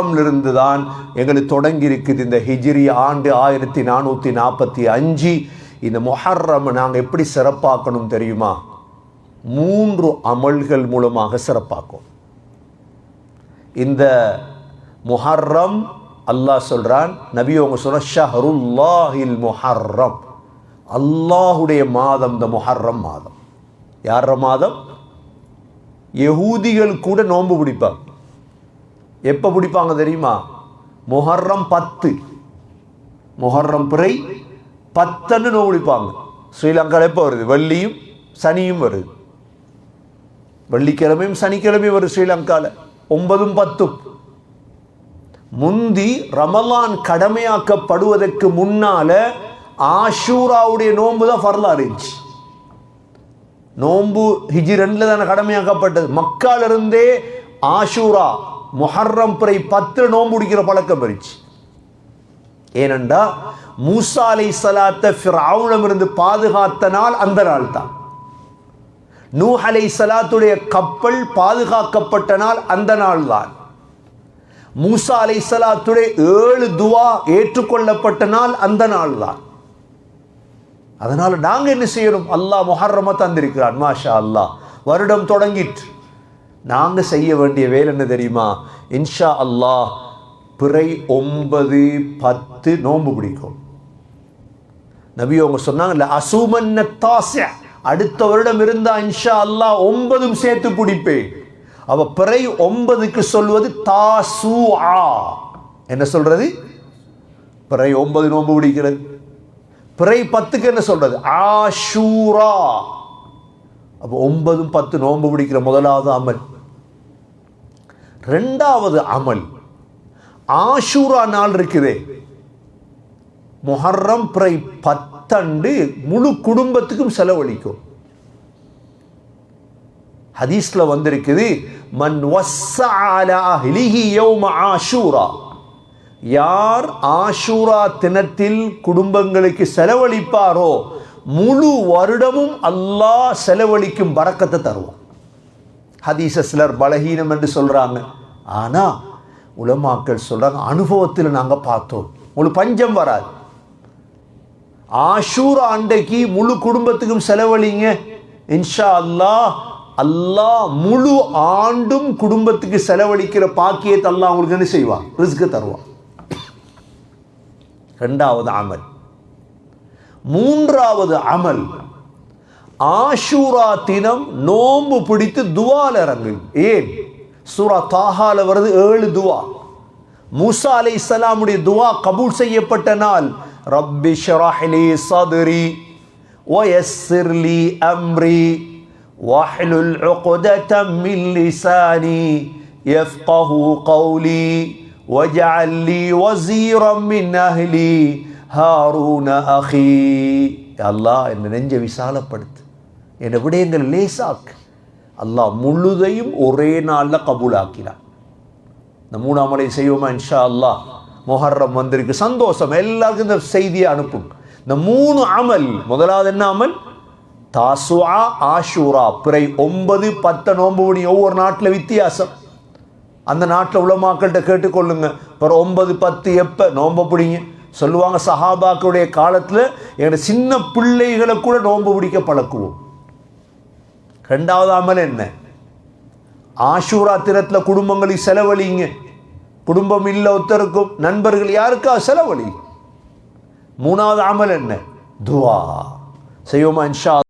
இருந்து தான் எங்களுக்கு தொடங்கி இருக்குது இந்த ஹிஜ்ரி ஆண்டு ஆயிரத்தி நானூற்றி நாற்பத்தி அஞ்சு. இந்த முஹர்ரம் நாங்கள் எப்படி சிறப்பாக்கணும் தெரியுமா? மூன்று அமல்கள் மூலமாக சிறப்பாக்கும். இந்த முஹர்ரம் அல்லாஹ் சொல்றான் நபி அவங்க சொல்ற ஷஹருல்லாஹில் முஹர்ரம். அல்லாஹுடைய மாதம் இந்த முஹர்ரம் மாதம். யார மாதம்? யகூதிகள் கூட நோன்பு பிடிப்பாங்க. எப்போ பிடிப்பாங்க தெரியுமா? முஹர்ரம் பத்து. முஹர்ரம் பிறை பத்தன்னு நோய் பிடிப்பாங்க. ஸ்ரீலங்காவில் எப்போ வருது? வெள்ளியும் சனியும் வருது. வெள்ளிக்கிழமையும் சனிக்கிழமையும் வருது ஸ்ரீலங்காவில் ஒன்பதும் பத்தும். முந்தி ரமலான் கடமையாக்கப்படுவதற்கு முன்னால ஆஷூராவுடைய நோன்பு தான் ஃபர்லா இருந்துச்சு. நோன்பு ஹிஜி ரெண்டுல தானே கடமையாக்கப்பட்டது. மக்காலிருந்தே ஆஷூரா முஹர்ரம் பிறை பத்து நோம்பு பிடிக்கிற பழக்கம் இருந்துச்சு. ஏனென்றா மூசா அலை சலாத்த இருந்து பாதுகாத்த நாள் அந்த நாள் தான். நூ அலை சலாத்துடைய கப்பல் பாதுகாக்கப்பட்ட நாள் அந்த நாள் தான். மூசா அலை சலாத்துடைய ஏழு துவா ஏற்றுக்கொள்ளப்பட்ட நாள் அந்த நாள் தான். அதனால் நாங்கள் என்ன செய்யணும்? அல்லாஹ் மொஹர்ரமாக தந்திருக்கிறான் மாஷா அல்லாஹ். வருடம் தொடங்கிட்டு. நாங்கள் செய்ய வேண்டிய வேலை என்ன தெரியுமா? இன்ஷா அல்லாஹ் பிறை ஒன்பது பத்து நோன்பு பிடிக்கும். நபி அவங்க சொன்னாங்கல்ல அசூமன்ன தாசிய அடுத்த வருடம் இருந்தா இன்ஷா அல்லாஹ் ஒன்பதும் சேர்த்து பிடிப்பேன். அவ பிறை ஒன்பதுக்கு சொல்வது தாசு என்ன சொல்றது? பிறை ஒன்பது நோன்பு பிடிக்கிறது. பிறை பத்துக்கு என்ன சொல்றது? ஆஷூரா. அப்போ ஒன்பதும் பத்து நோன்பு பிடிக்கிற முதலாவது அமல். ரெண்டாவது அமல். ஆஷூரா நாள் இருக்குதே. முஹர்ரம் பிறை பத்தண்டு முழு குடும்பத்துக்கும் செலவழிக்கும். ஹதீஸ்ல வந்திருக்குது மன் ஆஷூரா. யார் ஆஷூரா தினத்தில் குடும்பங்களுக்கு செலவழிப்பாரோ முழு வருடமும் அல்லாஹ் செலவழிக்கும் பறக்கத்தை தருவோம் ஹதீஸ சிலர் பலகீனம் என்று சொல்றாங்க. ஆனா உலமாக்கள் சொல்றாங்க அனுபவத்தில் நாங்க பார்த்தோம். உங்களுக்கு பஞ்சம் வராது. ஆஷூரா ஆண்டைக்கு முழு குடும்பத்துக்கும் செலவழிங்க. இன்ஷா அல்லாஹ் அல்லாஹ் முழு ஆண்டும் குடும்பத்துக்கு செலவழிக்கிற பாக்கியத்தை அல்லாஹ் அவங்களுக்கு என்ன செய்வான் ரிஸ்க்கு தருவான் ரெண்டாவது அமல். மூன்றாவது அமல் ஆஷூரா தினம் நோம்பு பிடித்து துவால் இறங்கு. ஏன்? சூரா தாஹால வருது ஏழு துவா. மூசா அலை இஸ்லாமுடைய துவா கபூல் செய்யப்பட்ட நாள். ரப்பி ஷராஹ்லி சதுரி ஒயஸ்ஸிர்லி அம்ரி வஹ்லுல் உக்ததம் மின் லிசானி யஃப்கஹு கௌலி வஜஅல் லி வஸீரம் மின் அஹ்லி ஹாரூன அஹீ. அல்லாஹ் இந்த நெஞ்சை விசாலப்படுத்து. என்னை விடயங்கள் லேசாக்கு. அல்லாஹ் முழுதையும் ஒரே நாளில் கபூலாக்கினான். இந்த மூணாம் மலை செய்வோமா இன்ஷா அல்லாஹ் மொஹர்ரம் வந்திருக்கு. சந்தோஷம். எல்லாருக்கும் இந்த செய்தியை அனுப்பும். இந்த மூணு அமல். முதலாவது என்ன அமல்? தாசுவா ஆஷூரா. பிறை ஒன்பது பத்து நோன்பு மணி ஒவ்வொரு நாட்டில் வித்தியாசம். அந்த நாட்டில் உலமாக்கள்கிட்ட கேட்டுக்கொள்ளுங்க. பிற ஒன்பது பத்து எப்போ நோன்பு பிடிங்க சொல்லுவாங்க சஹாபாக்களுடைய காலத்தில் எங்களோட சின்ன பிள்ளைகளை கூட நோன்பு பிடிக்க பழக்குவோம். ரெண்டாவது அமல் என்ன? ஆஷூரா தினத்தில் குடும்பங்களுக்கு செலவழிங்க. குடும்பம் இல்லை ஒருத்தருக்கும் நண்பர்கள் யாருக்கா செலவழி? மூணாவது அமல் என்ன? துவா. செய்வோமா? இன்ஷா